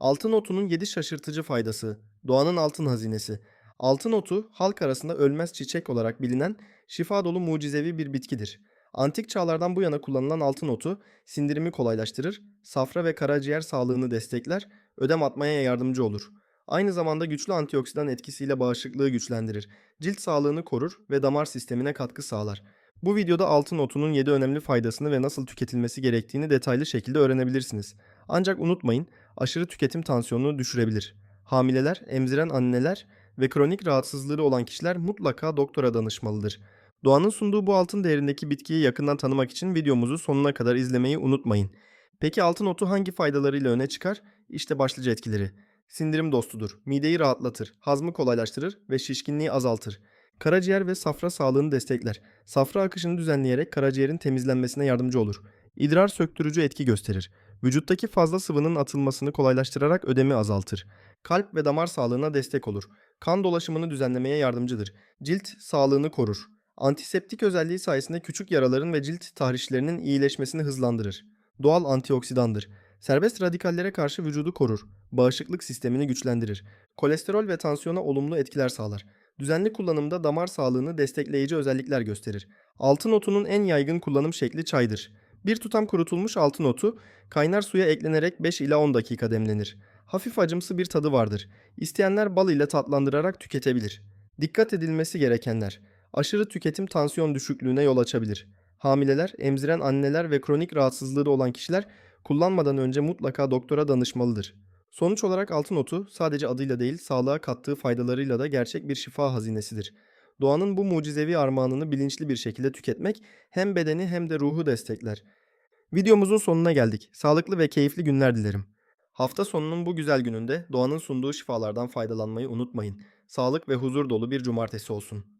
Altın otunun 7 şaşırtıcı faydası. Doğanın altın hazinesi. Altın otu halk arasında ölmez çiçek olarak bilinen şifa dolu mucizevi bir bitkidir. Antik çağlardan bu yana kullanılan altın otu sindirimi kolaylaştırır, safra ve karaciğer sağlığını destekler, ödem atmaya yardımcı olur. Aynı zamanda güçlü antioksidan etkisiyle bağışıklığı güçlendirir, cilt sağlığını korur ve damar sistemine katkı sağlar. Bu videoda altın otunun 7 önemli faydasını ve nasıl tüketilmesi gerektiğini detaylı şekilde öğrenebilirsiniz. Ancak unutmayın, aşırı tüketim tansiyonunu düşürebilir. Hamileler, emziren anneler ve kronik rahatsızlığı olan kişiler mutlaka doktora danışmalıdır. Doğanın sunduğu bu altın değerindeki bitkiyi yakından tanımak için videomuzu sonuna kadar izlemeyi unutmayın. Peki altın otu hangi faydalarıyla öne çıkar? İşte başlıca etkileri. Sindirim dostudur, mideyi rahatlatır, hazmı kolaylaştırır ve şişkinliği azaltır. Karaciğer ve safra sağlığını destekler. Safra akışını düzenleyerek karaciğerin temizlenmesine yardımcı olur. İdrar söktürücü etki gösterir. Vücuttaki fazla sıvının atılmasını kolaylaştırarak ödemi azaltır. Kalp ve damar sağlığına destek olur. Kan dolaşımını düzenlemeye yardımcıdır. Cilt sağlığını korur. Antiseptik özelliği sayesinde küçük yaraların ve cilt tahrişlerinin iyileşmesini hızlandırır. Doğal antioksidandır. Serbest radikallere karşı vücudu korur. Bağışıklık sistemini güçlendirir. Kolesterol ve tansiyona olumlu etkiler sağlar. Düzenli kullanımda damar sağlığını destekleyici özellikler gösterir. Altın otunun en yaygın kullanım şekli çaydır. Bir tutam kurutulmuş altın otu kaynar suya eklenerek 5 ila 10 dakika demlenir. Hafif acımsı bir tadı vardır. İsteyenler bal ile tatlandırarak tüketebilir. Dikkat edilmesi gerekenler. Aşırı tüketim tansiyon düşüklüğüne yol açabilir. Hamileler, emziren anneler ve kronik rahatsızlığı olan kişiler kullanmadan önce mutlaka doktora danışmalıdır. Sonuç olarak altın otu sadece adıyla değil sağlığa kattığı faydalarıyla da gerçek bir şifa hazinesidir. Doğanın bu mucizevi armağanını bilinçli bir şekilde tüketmek hem bedeni hem de ruhu destekler. Videomuzun sonuna geldik. Sağlıklı ve keyifli günler dilerim. Hafta sonunun bu güzel gününde doğanın sunduğu şifalardan faydalanmayı unutmayın. Sağlık ve huzur dolu bir cumartesi olsun.